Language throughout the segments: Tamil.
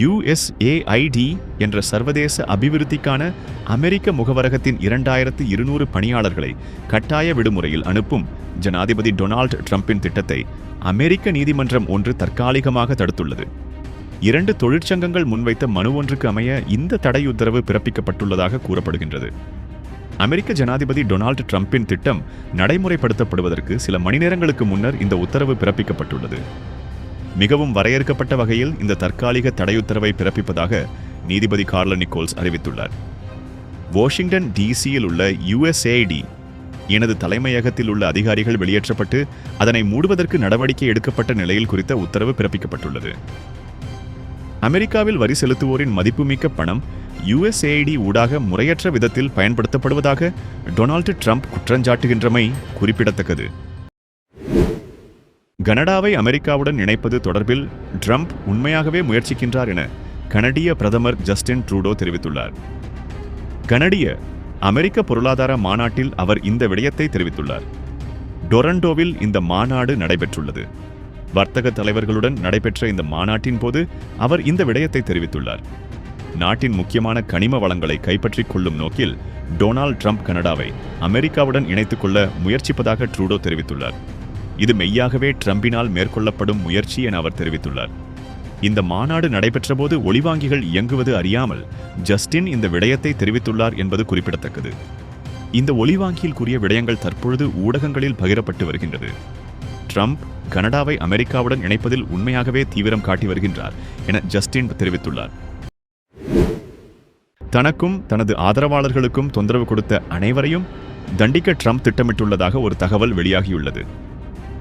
யுஎஸ்ஏஐடி என்ற சர்வதேச அபிவிருத்திக்கான அமெரிக்க முகவரகத்தின் இரண்டாயிரத்து இருநூறு பணியாளர்களை கட்டாய விடுமுறையில் அனுப்பும் ஜனாதிபதி டொனால்ட் ட்ரம்பின் திட்டத்தை அமெரிக்க நீதிமன்றம் ஒன்று தற்காலிகமாக தடுத்துள்ளது. இரண்டு தொழிற்சங்கங்கள் முன்வைத்த மனு ஒன்றுக்கு அமைய இந்த தடை உத்தரவு பிறப்பிக்கப்பட்டுள்ளதாக கூறப்படுகின்றது. அமெரிக்க ஜனாதிபதி டொனால்டு ட்ரம்பின் திட்டம் நடைமுறைப்படுத்தப்படுவதற்கு சில மணி நேரங்களுக்கு முன்னர் இந்த உத்தரவு பிறப்பிக்கப்பட்டுள்ளது. மிகவும் வரையறுக்கப்பட்ட வகையில் இந்த தற்காலிக தடையுத்தரவை பிறப்பிப்பதாக நீதிபதி கார்ல நிக்கோல்ஸ் அறிவித்துள்ளார். வாஷிங்டன் டிசியில் உள்ள யுஎஸ்ஏடி எனது தலைமையகத்தில் உள்ள அதிகாரிகள் வெளியேற்றப்பட்டு அதனை மூடுவதற்கு நடவடிக்கை எடுக்கப்பட்ட நிலையில் குறித்த உத்தரவு பிறப்பிக்கப்பட்டுள்ளது. அமெரிக்காவில் வரி செலுத்துவோரின் மதிப்புமிக்க பணம் யுஎஸ்ஏடி ஊடாக முறையற்ற விதத்தில் பயன்படுத்தப்படுவதாக டொனால்டு ட்ரம்ப் குற்றஞ்சாட்டுகின்றமை குறிப்பிடத்தக்கது. கனடாவை அமெரிக்காவுடன் இணைப்பது தொடர்பில் ட்ரம்ப் உண்மையாகவே முயற்சிக்கின்றார் என கனடிய பிரதமர் ஜஸ்டின் ட்ரூடோ தெரிவித்துள்ளார். கனடிய அமெரிக்க பொருளாதார மாநாட்டில் அவர் இந்த விடயத்தை தெரிவித்துள்ளார். டொரண்டோவில் இந்த மாநாடு நடைபெற்றுள்ளது. வர்த்தக தலைவர்களுடன் நடைபெற்ற இந்த மாநாட்டின் போது அவர் இந்த விடயத்தை தெரிவித்துள்ளார். நாட்டின் முக்கியமான கனிம வளங்களை கைப்பற்றிக் கொள்ளும் நோக்கில் டொனால்ட் ட்ரம்ப் கனடாவை அமெரிக்காவுடன் இணைத்துக் கொள்ள முயற்சிப்பதாக ட்ரூடோ தெரிவித்துள்ளார். இது மெய்யாகவே ட்ரம்பினால் மேற்கொள்ளப்படும் முயற்சி என அவர் தெரிவித்துள்ளார். இந்த மாநாடு நடைபெற்றபோது ஒளிவாங்கிகள் இயங்குவது அறியாமல் ஜஸ்டின் இந்த விடயத்தை தெரிவித்துள்ளார் என்பது குறிப்பிடத்தக்கது. இந்த ஒளிவாங்கியில் கூறிய விடயங்கள் தற்பொழுது ஊடகங்களில் பகிரப்பட்டு வருகின்றது. ட்ரம்ப் கனடாவை அமெரிக்காவுடன் இணைப்பதில் உண்மையாகவே தீவிரம் காட்டி வருகின்றார் என ஜஸ்டின் தெரிவித்துள்ளார். தனக்கும் தனது ஆதரவாளர்களுக்கும் தொந்தரவு கொடுத்த அனைவரையும் தண்டிக்க ட்ரம்ப் திட்டமிட்டுள்ளதாக ஒரு தகவல் வெளியாகியுள்ளது.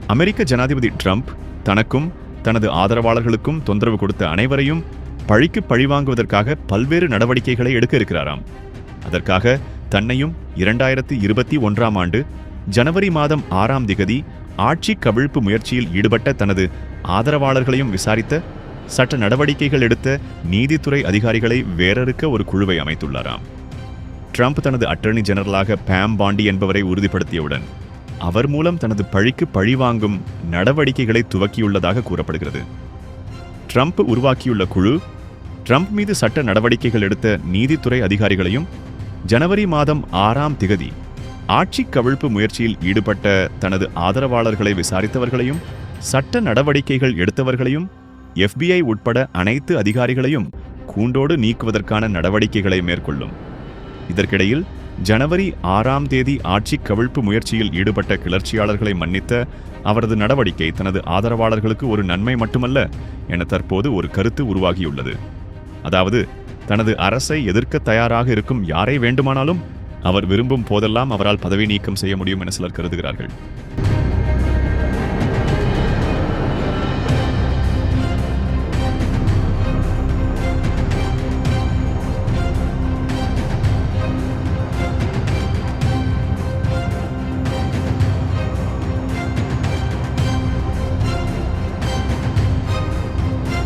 அமெரிக்க ஜனாதிபதி ட்ரம்ப் தனக்கும் தனது ஆதரவாளர்களுக்கும் தொந்தரவு கொடுத்த அனைவரையும் பழிக்கு பழிவாங்குவதற்காக பல்வேறு நடவடிக்கைகளை எடுக்க இருக்கிறாராம். அதற்காக தன்னையும் இரண்டாயிரத்தி இருபத்தி ஒன்றாம் ஆண்டு ஜனவரி மாதம் ஆறாம் திகதி ஆட்சி கவிழ்ப்பு முயற்சியில் ஈடுபட்ட தனது ஆதரவாளர்களையும் விசாரித்த சட்ட நடவடிக்கைகள் எடுத்த நீதித்துறை அதிகாரிகளை வேறறுக்க ஒரு குழுவை அமைத்துள்ளாராம். ட்ரம்ப் தனது அட்டர்னி ஜெனரலாக பேம் பாண்டி என்பவரை உறுதிப்படுத்தியவுடன் அவர் மூலம் தனது பழிக்கு பழிவாங்கும் நடவடிக்கைகளை துவக்கியுள்ளதாக கூறப்படுகிறது. ட்ரம்ப் உருவாக்கியுள்ள குழு ட்ரம்ப் மீது சட்ட நடவடிக்கைகள் எடுத்த நீதித்துறை அதிகாரிகளையும் ஜனவரி மாதம் ஆறாம் திகதி ஆட்சி கவிழ்ப்பு முயற்சியில் ஈடுபட்ட தனது ஆதரவாளர்களை விசாரித்தவர்களையும் சட்ட நடவடிக்கைகள் எடுத்தவர்களையும் எஃபிஐ உட்பட அனைத்து அதிகாரிகளையும் கூண்டோடு நீக்குவதற்கான நடவடிக்கைகளை மேற்கொள்ளும். இதற்கிடையில் ஜனவரி ஆறாம் தேதி ஆட்சி கவிழ்ப்பு முயற்சியில் ஈடுபட்ட கிளர்ச்சியாளர்களை மன்னித்த அவரது நடவடிக்கை தனது ஆதரவாளர்களுக்கு ஒரு நன்மை மட்டுமல்ல என தற்போது ஒரு கருத்து உருவாகியுள்ளது. அதாவது தனது அரசை எதிர்க்க தயாராக இருக்கும் யாரை வேண்டுமானாலும் அவர் விரும்பும் போதெல்லாம் அவரால் பதவி நீக்கம் செய்ய முடியும் என சிலர் கருதுகிறார்கள்.